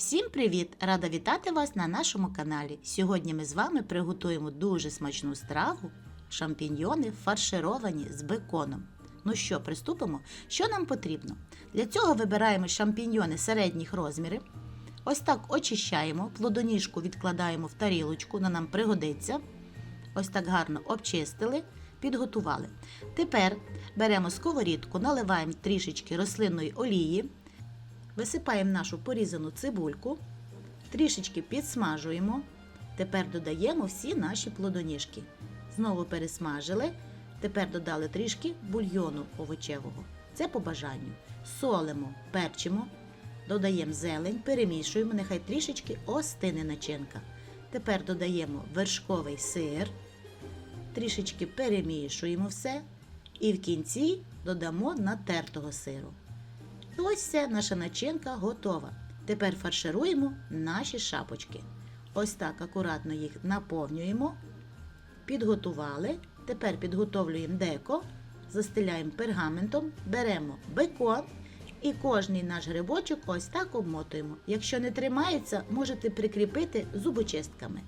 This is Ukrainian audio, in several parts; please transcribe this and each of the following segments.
Всім привіт! Рада вітати вас на нашому каналі. Сьогодні ми з вами приготуємо дуже смачну страву шампіньйони фаршировані з беконом. Ну що, приступимо? Що нам потрібно? Для цього вибираємо шампіньйони середніх розмірів. Ось так очищаємо, плодоніжку відкладаємо в тарілочку, вона нам пригодиться. Ось так гарно обчистили, підготували. Тепер беремо сковорідку, наливаємо трішечки рослинної олії. Висипаємо нашу порізану цибульку, трішечки підсмажуємо. Тепер додаємо всі наші плодоніжки. Знову пересмажили. Тепер додали трішки бульйону овочевого. Це по бажанню. Солимо, перчимо, додаємо зелень, перемішуємо, нехай трішечки остине начинка. Тепер додаємо вершковий сир, трішечки перемішуємо все. І в кінці додамо натертого сиру. Ось наша начинка готова. Тепер фаршируємо наші шапочки. Ось так акуратно їх наповнюємо. Підготували. Тепер підготовлюємо деко, застеляємо пергаментом, беремо бекон і кожний наш грибочок ось так обмотуємо. Якщо не тримається, можете прикріпити зубочистками.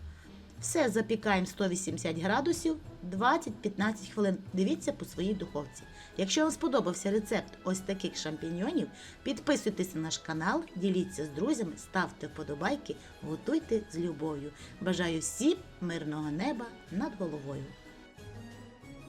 Все запікаємо 180 градусів 20-15 хвилин. Дивіться по своїй духовці. Якщо вам сподобався рецепт ось таких шампіньйонів, підписуйтесь на наш канал, діліться з друзями, ставте вподобайки, готуйте з любов'ю. Бажаю всім мирного неба над головою.